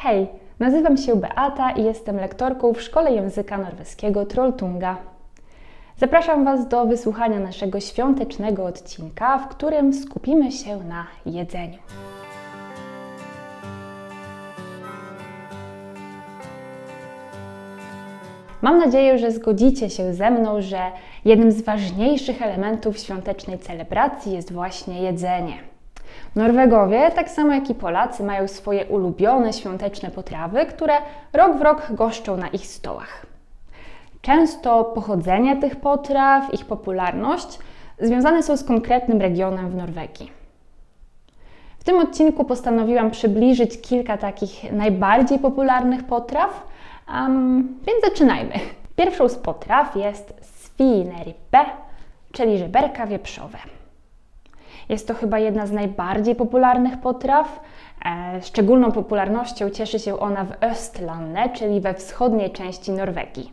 Hej, nazywam się Beata i jestem lektorką w Szkole Języka Norweskiego Trolltunga. Zapraszam Was do wysłuchania naszego świątecznego odcinka, w którym skupimy się na jedzeniu. Mam nadzieję, że zgodzicie się ze mną, że jednym z ważniejszych elementów świątecznej celebracji jest właśnie jedzenie. Norwegowie, tak samo jak i Polacy, mają swoje ulubione świąteczne potrawy, które rok w rok goszczą na ich stołach. Często pochodzenie tych potraw, ich popularność związane są z konkretnym regionem w Norwegii. W tym odcinku postanowiłam przybliżyć kilka takich najbardziej popularnych potraw, um, więc zaczynajmy. Pierwszą z potraw jest svinerippe, czyli żeberka wieprzowe. Jest to chyba jedna z najbardziej popularnych potraw. E, szczególną popularnością cieszy się ona w Östlandet, czyli we wschodniej części Norwegii.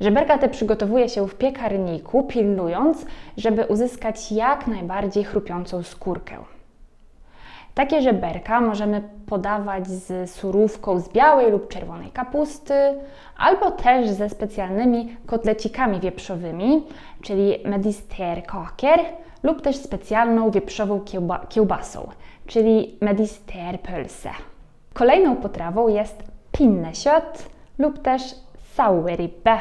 Żeberka te przygotowuje się w piekarniku, pilnując, żeby uzyskać jak najbardziej chrupiącą skórkę. Takie żeberka możemy podawać z surówką z białej lub czerwonej kapusty, albo też ze specjalnymi kotlecikami wieprzowymi, czyli medisterkaker, lub też specjalną wieprzową kiełba kiełbasą, czyli medisterpölse. Kolejną potrawą jest pinnekjøtt lub też sauerrippe.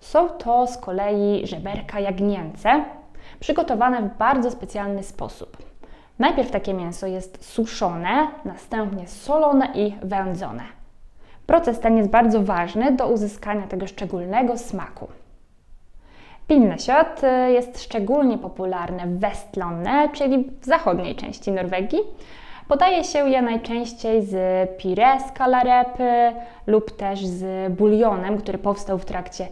Są to z kolei żeberka jagnięce, przygotowane w bardzo specjalny sposób. Najpierw takie mięso jest suszone, następnie solone i wędzone. Proces ten jest bardzo ważny do uzyskania tego szczególnego smaku. Pinnekjøtt jest szczególnie popularne w Westlandet, czyli w zachodniej części Norwegii. Podaje się je najczęściej z pire z kalarepy lub też z bulionem, który powstał w trakcie,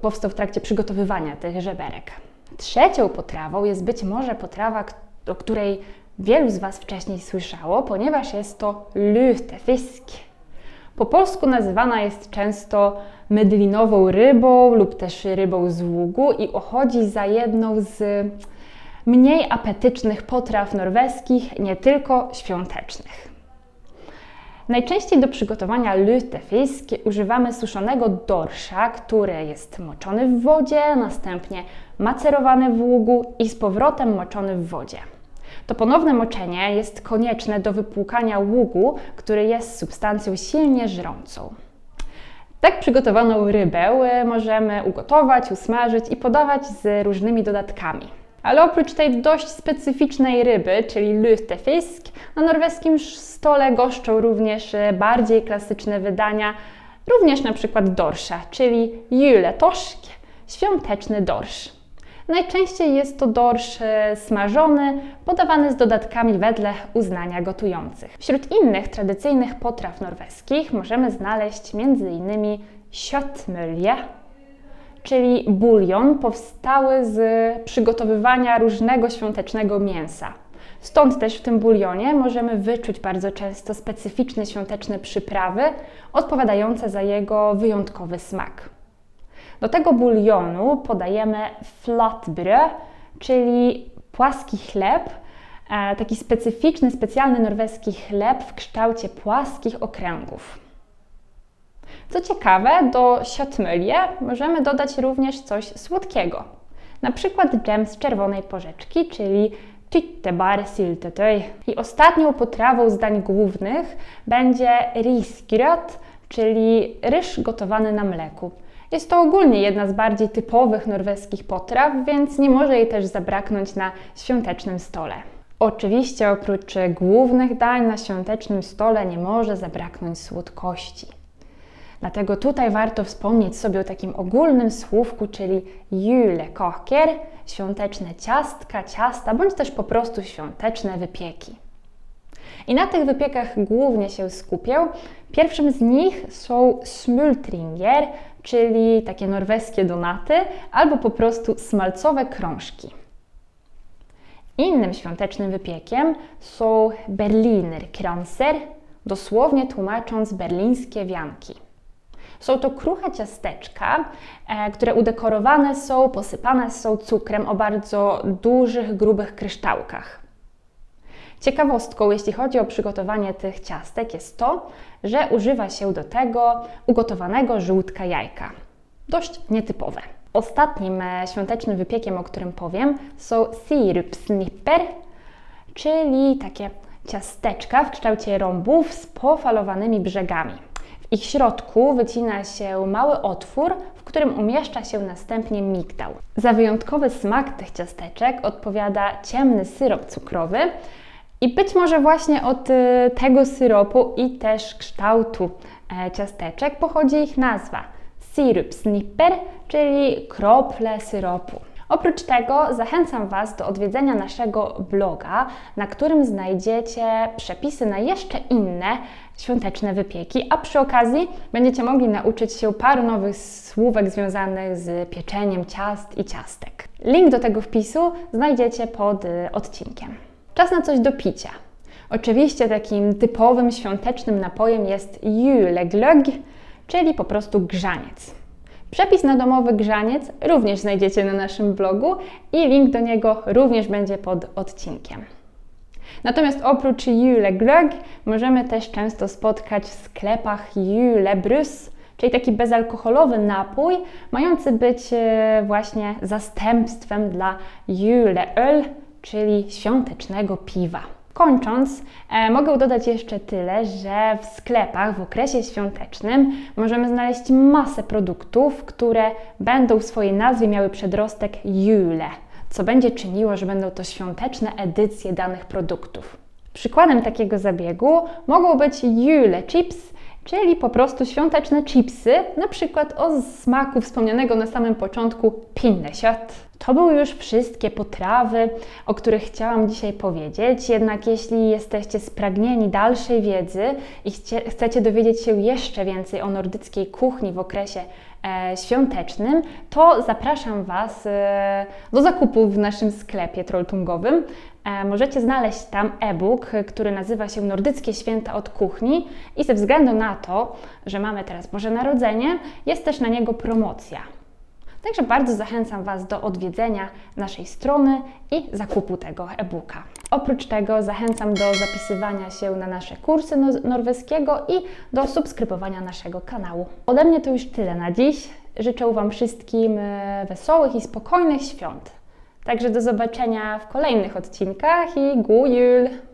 powstał w trakcie przygotowywania tych żeberek. Trzecią potrawą jest być może potrawa, o której wielu z Was wcześniej słyszało, ponieważ jest to lutefisk. Po polsku nazywana jest często mydlinową rybą lub też rybą z ługu i uchodzi za jedną z mniej apetycznych potraw norweskich, nie tylko świątecznych. Najczęściej do przygotowania lutefisk używamy suszonego dorsza, który jest moczony w wodzie, następnie macerowany w ługu i z powrotem moczony w wodzie. To ponowne moczenie jest konieczne do wypłukania ługu, który jest substancją silnie żrącą. Tak przygotowaną rybę możemy ugotować, usmażyć i podawać z różnymi dodatkami. Ale oprócz tej dość specyficznej ryby, czyli lutefisk, na norweskim stole goszczą również bardziej klasyczne wydania, również na przykład dorsza, czyli juletoszk, świąteczny dorsz. Najczęściej jest to dorsz e, smażony, podawany z dodatkami wedle uznania gotujących. Wśród innych tradycyjnych potraw norweskich możemy znaleźć m.in. kjøttmølje, czyli bulion powstały z przygotowywania różnego świątecznego mięsa. Stąd też w tym bulionie możemy wyczuć bardzo często specyficzne świąteczne przyprawy, odpowiadające za jego wyjątkowy smak. Do tego bulionu podajemy flatbrød, czyli płaski chleb, e, taki specyficzny, specjalny norweski chleb w kształcie płaskich okręgów. Co ciekawe, do siatmylie możemy dodać również coś słodkiego. Na przykład dżem z czerwonej porzeczki, czyli tyttebar syltetøy. I ostatnią potrawą z dań głównych będzie risgröt, czyli ryż gotowany na mleku. Jest to ogólnie jedna z bardziej typowych norweskich potraw, więc nie może jej też zabraknąć na świątecznym stole. Oczywiście oprócz głównych dań na świątecznym stole nie może zabraknąć słodkości. Dlatego tutaj warto wspomnieć sobie o takim ogólnym słówku, czyli julekaker, świąteczne ciastka, ciasta, bądź też po prostu świąteczne wypieki. I na tych wypiekach głównie się skupię. Pierwszym z nich są smultringer, czyli takie norweskie donaty, albo po prostu smalcowe krążki. Innym świątecznym wypiekiem są Berliner Kranser, dosłownie tłumacząc berlińskie wianki. Są to kruche ciasteczka, e, które udekorowane są, posypane są cukrem o bardzo dużych, grubych kryształkach. Ciekawostką, jeśli chodzi o przygotowanie tych ciastek, jest to, że używa się do tego ugotowanego żółtka jajka. Dość nietypowe. Ostatnim e, świątecznym wypiekiem, o którym powiem, są sirupsnipper, czyli takie ciasteczka w kształcie rąbów z pofalowanymi brzegami. W ich środku wycina się mały otwór, w którym umieszcza się następnie migdał. Za wyjątkowy smak tych ciasteczek odpowiada ciemny syrop cukrowy i być może właśnie od y, tego syropu i też kształtu e, ciasteczek pochodzi ich nazwa syrup snipper, czyli krople syropu. Oprócz tego zachęcam Was do odwiedzenia naszego bloga, na którym znajdziecie przepisy na jeszcze inne świąteczne wypieki, a przy okazji będziecie mogli nauczyć się paru nowych słówek związanych z pieczeniem ciast i ciastek. Link do tego wpisu znajdziecie pod y, odcinkiem. Czas na coś do picia. Oczywiście takim typowym świątecznym napojem jest juleglögg, czyli po prostu grzaniec. Przepis na domowy grzaniec również znajdziecie na naszym blogu i link do niego również będzie pod odcinkiem. Natomiast oprócz juleglögg możemy też często spotkać w sklepach julebrus, czyli taki bezalkoholowy napój, mający być e, właśnie zastępstwem dla juleöl, czyli świątecznego piwa. Kończąc, e, mogę dodać jeszcze tyle, że w sklepach w okresie świątecznym możemy znaleźć masę produktów, które będą w swojej nazwie miały przedrostek Jule, co będzie czyniło, że będą to świąteczne edycje danych produktów. Przykładem takiego zabiegu mogą być Jule Chips, czyli po prostu świąteczne chipsy, na przykład o smaku wspomnianego na samym początku pinnesiot. To były już wszystkie potrawy, o których chciałam dzisiaj powiedzieć. Jednak jeśli jesteście spragnieni dalszej wiedzy i chcecie dowiedzieć się jeszcze więcej o nordyckiej kuchni w okresie e, świątecznym, to zapraszam Was e, do zakupu w naszym sklepie trolltungowym. E, możecie znaleźć tam e-book, który nazywa się Nordyckie Święta od Kuchni i ze względu na to, że mamy teraz Boże Narodzenie, jest też na niego promocja. Także bardzo zachęcam Was do odwiedzenia naszej strony i zakupu tego e-booka. Oprócz tego zachęcam do zapisywania się na nasze kursy no- norweskiego i do subskrybowania naszego kanału. Ode mnie to już tyle na dziś. Życzę Wam wszystkim e, wesołych i spokojnych świąt. Także do zobaczenia w kolejnych odcinkach i gu jul!